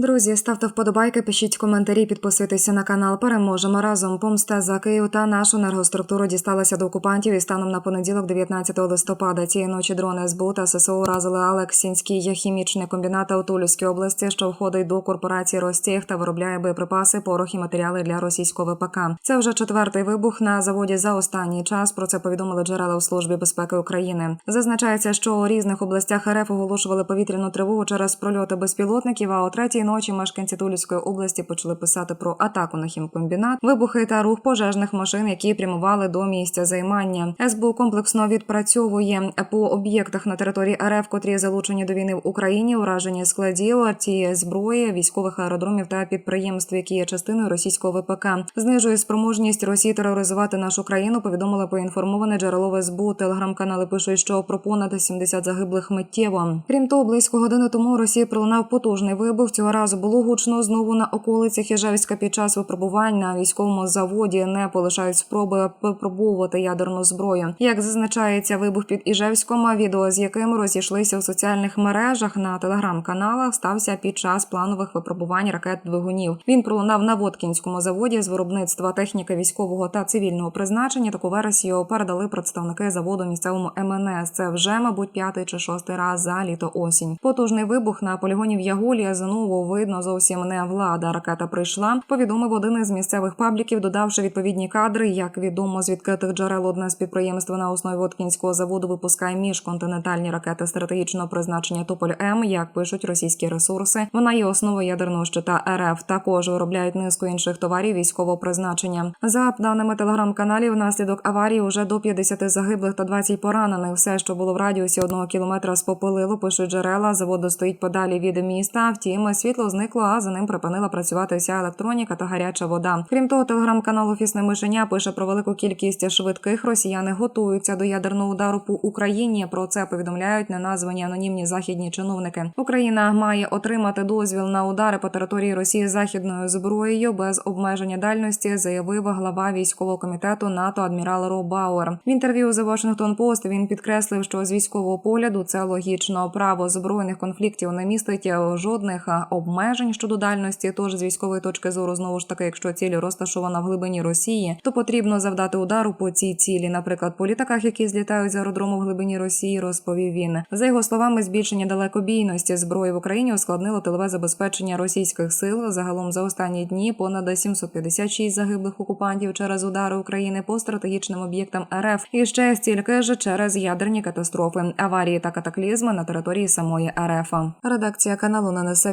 Друзі, ставте вподобайки, пишіть коментарі, підписуйтеся на канал. Переможемо разом. Помста за Київ та нашу енергоструктуру дісталася до окупантів і станом на понеділок, 19 листопада. Цієї ночі дрони СБУ та ССО уразили Алексінський хімічний комбінат у Тульській області, що входить до корпорації Ростех та виробляє боєприпаси, порох і матеріали для російського ВПК. Це вже четвертий вибух на заводі за останній час. Про це повідомили джерела у службі безпеки України. Зазначається, що у різних областях РФ оголошували повітряну тривогу через прольоти безпілотників. А о третій ночі мешканці Тульської області почали писати про атаку на хімкомбінат, вибухи та рух пожежних машин, які прямували до місця займання. СБУ комплексно відпрацьовує по об'єктах на території РФ, котрі залучені до війни в Україні, ураження складів, артії зброї, військових аеродромів та підприємств, які є частиною російського ВПК. Знижує спроможність Росії тероризувати нашу країну. Повідомила поінформоване джерело СБУ. Телеграм-канали пишуть, що про понад 70 загиблих миттєво. Крім того, близько години тому у Росії пролунав потужний вибух. Цього разу було гучно знову на околицях Іжевська під час випробувань на військовому заводі не полишають спроби випробовувати ядерну зброю. Як зазначається, вибух під Іжевськом, відео з яким розійшлися у соціальних мережах на телеграм-каналах, стався під час планових випробувань ракет двигунів. Він пролунав на Воткінському заводі з виробництва техніки військового та цивільного призначення. Таку версію передали представники заводу місцевому МНС. Це вже, мабуть, п'ятий чи шостий раз за літо осінь. Потужний вибух на полігоні в Ягулі знову видно зовсім не влада. Ракета прийшла. Повідомив один із місцевих пабліків, додавши відповідні кадри. Як відомо з відкритих джерел, одне з підприємств на основі Воткінського заводу випускає міжконтинентальні ракети стратегічного призначення Тополь М. Як пишуть російські ресурси, вона є основою ядерного щита РФ. Також виробляють низку інших товарів військового призначення. За даними телеграм-каналів, внаслідок аварії вже до 50 загиблих та 20 поранених. Все, що було в радіусі одного кілометра, спопилило, пишуть джерела. Завод стоїть подалі від міста. Втім, світло зникло, а за ним припинила працювати вся електроніка та гаряча вода. Крім того, телеграм-канал Офісне мишеня пише про велику кількість швидких. Росіяни готуються до ядерного удару по Україні. Про це повідомляють неназвані анонімні західні чиновники. Україна має отримати дозвіл на удари по території Росії західною зброєю без обмеження дальності, заявив глава військового комітету НАТО адмірал Ро Бауер. В інтерв'ю The Washington Post він підкреслив, що з військового погляду це логічно. Право збройних конфліктів не містить жодних а, обмежень щодо дальності. Тож з військової точки зору, знову ж таки, якщо ціль розташована в глибині Росії, то потрібно завдати удару по цій цілі, наприклад, по літаках, які злітають з аеродрому в глибині Росії, розповів він. За його словами, збільшення далекобійності зброї в Україні ускладнило тилове забезпечення російських сил. Загалом за останні дні понад 756 загиблих окупантів через удари України по стратегічним об'єктам РФ і ще стільки ж через ядерні катастрофи, аварії та катаклізми на території самої РФ. Редакція каналу не несе